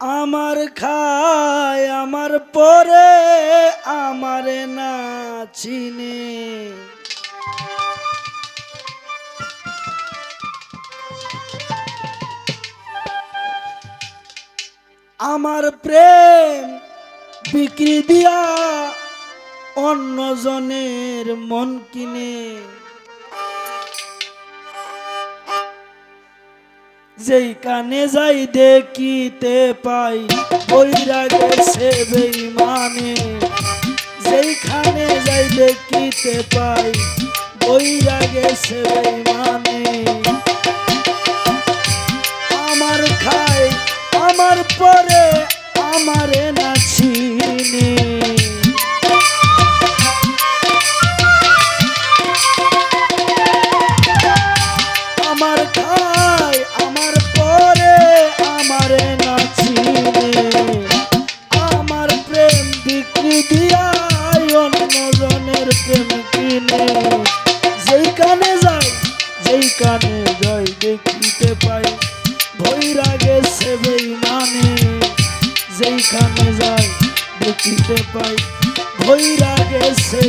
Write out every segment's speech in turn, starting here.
আমার খায় আমার পরে আমারে না চিনে। আমার প্রেম বিক্রি দিয়া অন্যজনের মন কিনে। যেই কানে যাই দেখিতে পাই বইরা গেছে বেইমানে যেইখানে যাই দেখিতে পাই বইরা গেছে বেইমানে আমার খাই, আমার পরে, আমারে না চিনি। আমার খাই আমার আমারে প্রেম বিক্রি দিয়া অন্যজনের প্রেম কিনে। যাই, যেইখানে যাই দেখিতে পাই ভৈরা গেছে বেইমানে। যেইখানে যাই, দেখিতে পাই ভৈরা গেছে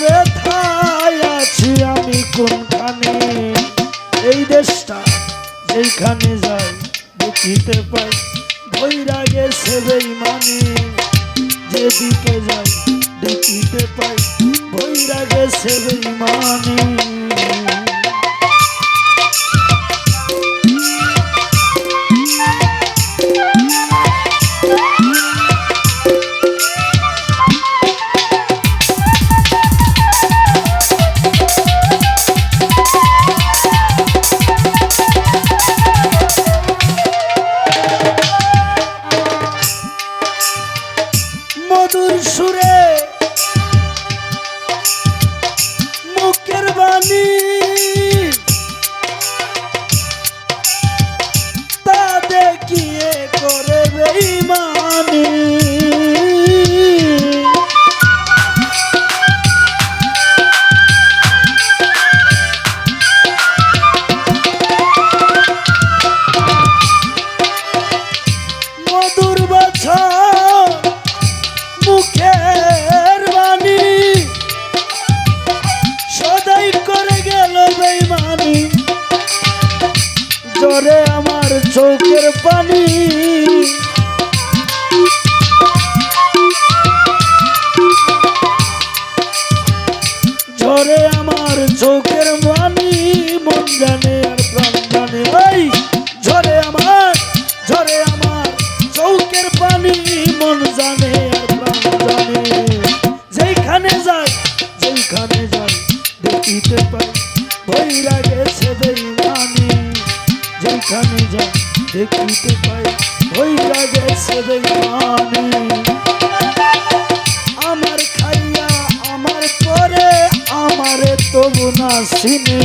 ব্যথায় আছি আমি কোনখানে? এই দেশটা যেইখানে যাই, দেখিতে পাই ভৈরা গেছে বেইমানে যেদিকে যাই, দেখিতে পাই ভৈরা গেছে বেইমানে জরে আমার চোখের পানি। ঝরে আমার চোখের পানি, মন জানে আর প্রাণ জানে। ঝরে আমার ঝরে আমার চৌকের পানি, মন জানে আর প্রাণ জানে। যেইখানে যাই যেইখানে যাই, দেখিতে পাই ভৈরা গেছে যেইখানে যাই দেখিতে পাই ভৈরা গেছে বেইমানি। আমার খাইয়া, আমার পরে, আমারে তবু না চিনে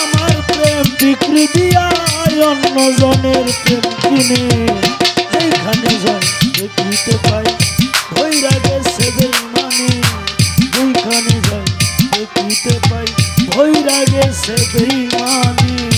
আমার প্রেম বিক্রি দিয়া অন্য জনের প্রেম কিনে। যেখানে যাই দেখিতে পাই ভৈরা হইরা গেছে বেমানি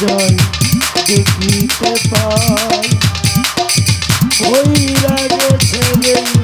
জয় দেখিতে পাই ওই রাগে ছেলে